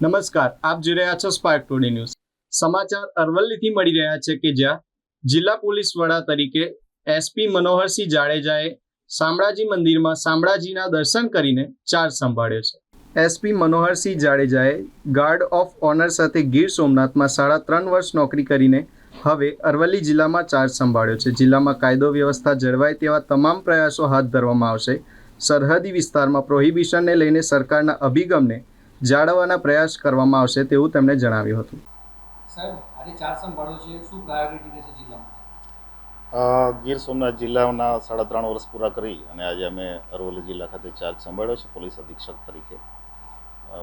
નમસ્કાર, આપ જોઈ રહ્યા છો સ્પાર્ક ટુડે ન્યૂઝ. સમાચાર અરવલ્લીથી મળી રહ્યા છે કે જ્યાં જિલ્લા પોલીસ વડા તરીકે એસપી મનોહરસિંહ જાડેજાએ શામળાજી મંદિરમાં શામળાજીના દર્શન કરીને ચાર્જ સંભાળ્યો છે. એસપી મનોહરસિંહ જાડેજાએ ગાર્ડ ઓફ ઓનર સાથે ગીર સોમનાથમાં સાડા ત્રણ વર્ષ નોકરી કરીને હવે અરવલ્લી જિલ્લામાં ચાર્જ સંભાળ્યો છે. જિલ્લામાં કાયદો વ્યવસ્થા જળવાય તેવા તમામ પ્રયાસો હાથ ધરવામાં આવશે. સરહદી વિસ્તારમાં પ્રોહિબિશનને લઈને સરકારના અભિગમને જાળવવાના પ્રયાસ કરવામાં આવશે તેવું તેમણે જણાવ્યું હતું. સાહેબ આજે ચાર સંભાળ્યો છે. શું પ્રાયોરિટી રહેશે જિલ્લામાં? ગીર સોમનાથ જિલ્લાના સાડા ત્રણ વર્ષ પૂરા કરી અને આજે અમે અરવલ્લી જિલ્લા ખાતે ચાર્જ સંભાળ્યો છે પોલીસ અધિક્ષક તરીકે.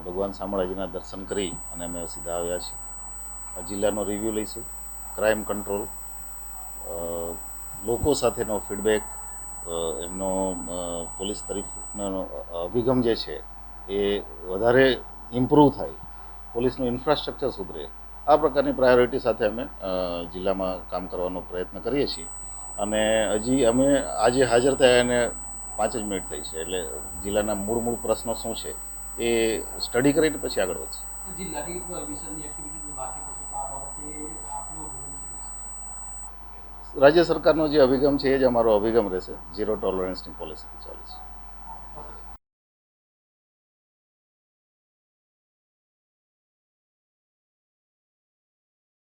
ભગવાન શામળાજીના દર્શન કરી અને અમે સીધા આવ્યા છીએ. જિલ્લાનો રિવ્યૂ લઈશું. ક્રાઇમ કંટ્રોલ લોકો સાથેનો ફીડબેક એમનો પોલીસ તરફનો અભિગમ જે છે એ વધારે ઇમ્પ્રૂવ થાય. પોલીસનું ઇન્ફ્રાસ્ટ્રક્ચર સુધરે. આ પ્રકારની પ્રાયોરિટી સાથે અમે જિલ્લામાં કામ કરવાનો પ્રયત્ન કરીએ છીએ. અને હજી અમે આજે હાજર થયા એને પાંચ જ મિનિટ થઈ છે. એટલે જિલ્લાના મૂળ મૂળ પ્રશ્નો શું છે એ સ્ટડી કરીને પછી આગળ વધશે? રાજ્ય સરકારનો જે અભિગમ છે એ જ અમારો અભિગમ રહેશે. ઝીરો ટોલરન્સની પોલિસી ચાલે છે.